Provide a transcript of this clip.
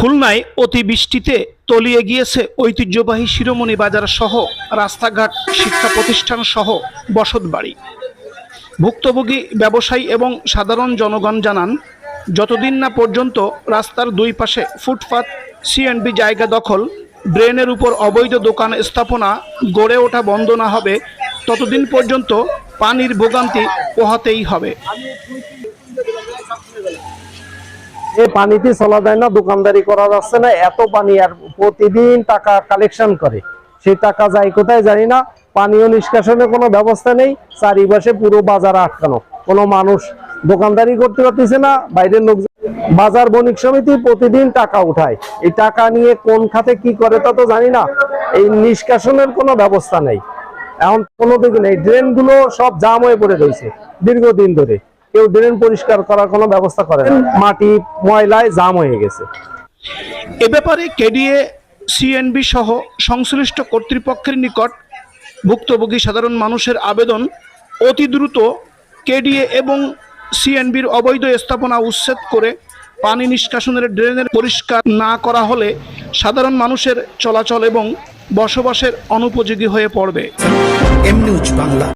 খুলনায় অতিবৃষ্টিতে তলিয়ে গিয়েছে ঐতিহ্যবাহী শিরোমণি বাজার সহ রাস্তাঘাট, শিক্ষা প্রতিষ্ঠান সহ বসতবাড়ি ভুক্তভোগী ব্যবসায়ী এবং সাধারণ জনগণ জানান, যতদিন না পর্যন্ত রাস্তার দুই পাশে ফুটপাত সিএনবি জায়গা দখল, ড্রেনের উপর অবৈধ দোকান স্থাপনা গড়ে ওঠা বন্ধ না হবে, ততদিন পর্যন্ত পানির ভোগান্তি পোহাতেই হবে। এই পানিতে চলা যায় না, দোকানদারি করা যাচ্ছে না, এত পানি আর প্রতিদিন টাকা কালেকশন করে। সেই টাকা যায় কোথায় জানি না, পানীয় নিষ্কাশনের কোনো ব্যবস্থা নেই, চারিপাশে পুরো বাজার আটকানো। কোনো মানুষ দোকানদারি করতে পারতেছে না, বাইরের লোক বাজার বণিক সমিতি প্রতিদিন টাকা উঠায়। এই টাকা নিয়ে কোন খাতে কি করে তা তো জানি না, এই নিষ্কাশনের কোনো ব্যবস্থা নেই। এখন কোনো দিক নেই ড্রেনগুলো সব জাম হয়ে পড়ে রয়েছে, দীর্ঘদিন ধরে। কেউ ড্রেন পরিষ্কার করার কোনো ব্যবস্থা করে না। মাটি ময়লায় জাম হয়ে গেছে। এ ব্যাপারে কেডিএ সিএনবি সহ সংশ্লিষ্ট কর্তৃপক্ষের নিকট ভুক্তভোগী সাধারণ মানুষের আবেদন অতি দ্রুত কেডিএ এবং সিএনবির অবৈধ স্থাপনা উচ্ছেদ করে পানি নিষ্কাশনের ড্রেনের পরিষ্কার না করা হলে সাধারণ মানুষের চলাচল এবং বসবাসের অনুপযোগী হয়ে পড়বে। M news Bangla